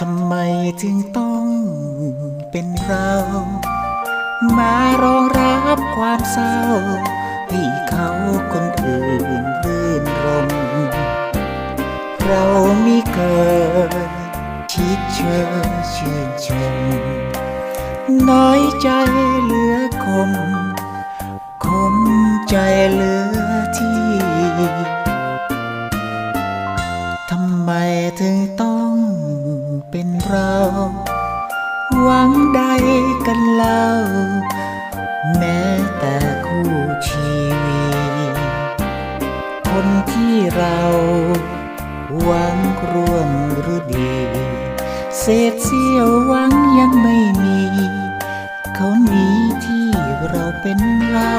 ทำไมถึงต้องเป็นเรา มารองรับความเศร้า ให้เขาคนอื่นรื่นรม เรามีเกิดคิดเชอชื่นชม น้อยใจเหลือคม คมใจเหลือที่ทำไมถึงต้อง เป็นเรา หวังใดกันเล่า แม้แต่คู่ชีวิตคนที่เราหวังร่วมหรือดี เศษเสี้ยวหวังยังไม่มี เขาหนีที่เราเป็นเรา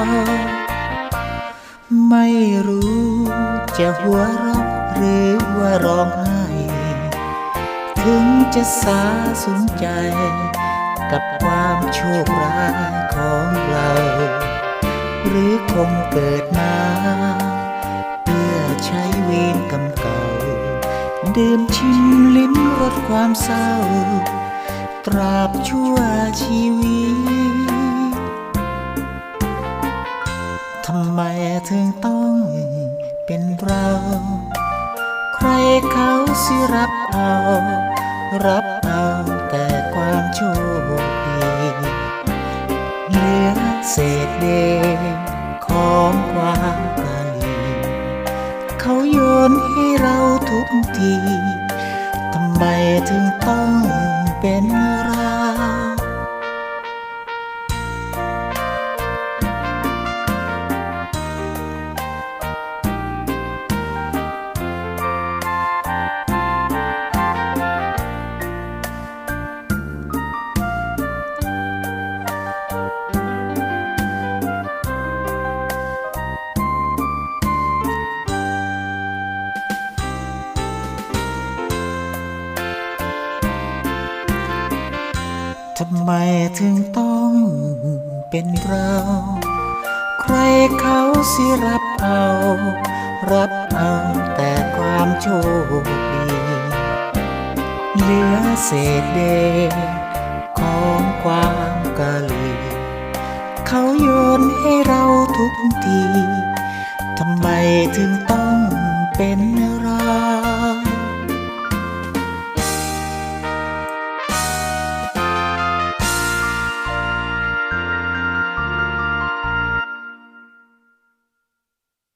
ไม่รู้จะหัวเราะหรือว่าร้องไห้ ถึงจะสาสมใจ กับความโชคร้ายของเรา หรือคงเกิดมาเพื่อใช้เวรกรรมเก่า ดื่มชิมลิ้มรสความเศร้า ตราบชั่วชีวิตทำไมถึงต้องเป็นเรา ใครเขาสิรับเอา รับเอาแต่ความโชคดีเหลือเศษเดของความกาลีเขาโยนให้เราทุกที ทำไมถึงต้องเป็นเรา ทำไมถึงต้องเป็นเรา ใครเขาสิรับเอา รับเอาแต่ความโชคดีเหลือเศษเดของความกาลีเขาโยนให้เราทุกที ทำไมถึงต้องเป็น